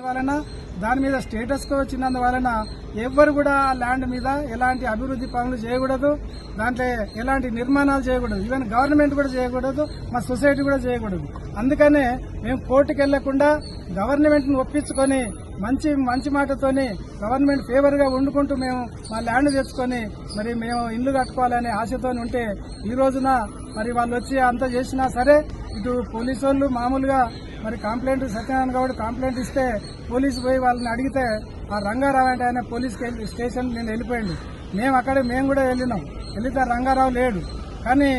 వలన దాని మీద స్టేటస్ కో వచ్చినందువలన ఎవ్వరు కూడా ఆ ల్యాండ్ మీద ఎలాంటి అభివృద్ధి పనులు చేయకూడదు దాంట్లో ఎలాంటి నిర్మాణాలు చేయకూడదు ఈవెన్ గవర్నమెంట్ కూడా చేయకూడదు మా సొసైటీ కూడా చేయకూడదు. అందుకనే మేము కోర్టుకు వెళ్ళకుండా గవర్నమెంట్ను ఒప్పించుకొని మంచి మంచి మాటతోని గవర్నమెంట్ ఫేవర్గా వండుకుంటూ మేము మా ల్యాండ్ తెచ్చుకొని మరి మేము ఇల్లు కట్టుకోవాలనే ఆశతో ఉంటే ఈ రోజున మరి వాళ్ళు వచ్చి అంత చేసినా సరే ఇటు పోలీసు వాళ్ళు మామూలుగా మరి కంప్లైంట్ సత్యనారాయణ గౌడ్ కంప్లైంట్ ఇస్తే పోలీసు పోయి వాళ్ళని అడిగితే ఆ రంగారావు అంటే ఆయన పోలీస్ స్టేషన్ నేను వెళ్ళిపోయింది మేము అక్కడ మేము కూడా వెళ్ళినాం. వెళితే రంగారావు లేడు. కానీ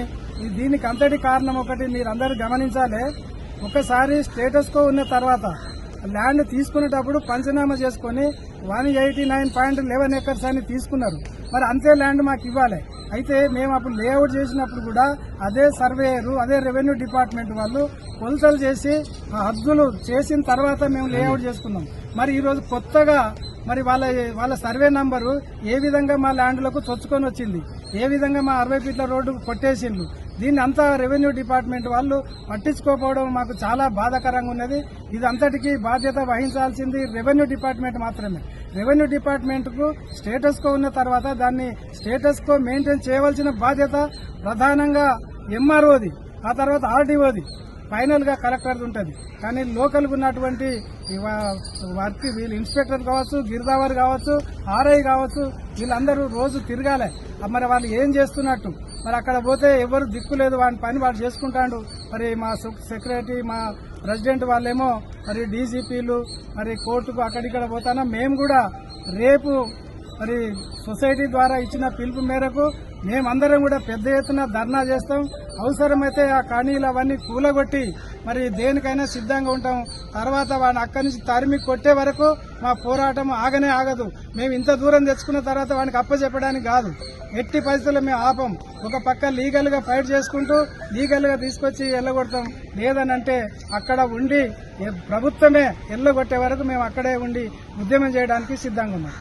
దీనికి అంతటి కారణం ఒకటి మీరందరూ గమనించాలి. ఒకసారి స్టేటస్ కో ఉన్న తర్వాత ల్యాండ్ తీసుకునేటప్పుడు పంచనామా చేసుకుని one eighty nine point eleven acres అని తీసుకున్నారు. మరి అంతే ల్యాండ్ మాకు ఇవ్వాలి. అయితే మేము అప్పుడు లేఅవుట్ చేసినప్పుడు కూడా అదే సర్వేయరు అదే రెవెన్యూ డిపార్ట్మెంట్ వాళ్ళు కొలతలు చేసి ఆ హద్దులు చేసిన తర్వాత మేము లేఅవుట్ చేసుకున్నాం. మరి ఈరోజు కొత్తగా మరి వాళ్ళ వాళ్ళ సర్వే నంబరు ఏ విధంగా మా ల్యాండ్లకు చొచ్చుకొని వచ్చింది? ఏ విధంగా మా అరవై ఫీట్ల రోడ్డు కొట్టేసిండ్రు? దీన్ని అంతా రెవెన్యూ డిపార్ట్మెంట్ వాళ్ళు పట్టించుకోకపోవడం మాకు చాలా బాధాకరంగా ఉన్నది. ఇది అంతటికీ బాధ్యత వహించాల్సింది రెవెన్యూ డిపార్ట్మెంట్ మాత్రమే. రెవెన్యూ డిపార్ట్మెంట్కు స్టేటస్ కో ఉన్న తర్వాత దాన్ని స్టేటస్ కో మెయింటైన్ చేయవలసిన బాధ్యత ప్రధానంగా ఎంఆర్ఓది ఆ తర్వాత ఆర్డీఓది ఫైనల్గా ఉంటుంది. కానీ లోకల్ ఉన్నటువంటి వర్క్ వీళ్ళు ఇన్స్పెక్టర్ కావచ్చు గిరిదావర్ కావచ్చు ఆర్ఐ కావచ్చు వీళ్ళందరూ రోజు తిరగాలి. మరి వాళ్ళు ఏం చేస్తున్నట్టు? మరి అక్కడ పోతే ఎవరు దిక్కు లేదు వాడి పని వాడు చేసుకుంటాడు. మరి మా సెక్రటరీ మా ప్రెసిడెంట్ వాళ్ళేమో మరి డీజీపీలు మరి కోర్టుకు అక్కడిక్కడ పోతానా మేము కూడా రేపు మరి సొసైటీ ద్వారా ఇచ్చిన పిలుపు మేరకు మేమందరం కూడా పెద్ద ఎత్తున ధర్నా చేస్తాం. అవసరమైతే ఆ కణీలు అవన్నీ కూలగొట్టి మరి దేనికైనా సిద్ధంగా ఉంటాం. తర్వాత వాడిని అక్కడి నుంచి తరిమి కొట్టే వరకు మా పోరాటం ఆగనే ఆగదు. మేము ఇంత దూరం తెచ్చుకున్న తర్వాత వాడికి అప్పచెప్పడానికి కాదు. ఎట్టి పరిస్థితుల్లో మేము ఆపం. ఒక పక్క లీగల్గా ఫైట్ చేసుకుంటూ లీగల్గా తీసుకొచ్చి ఎల్లగొడతాం. లేదనంటే అక్కడ ఉండి ప్రభుత్వమే ఎల్లగొట్టే వరకు మేము అక్కడే ఉండి ఉద్యమం చేయడానికి సిద్ధంగా ఉన్నాం.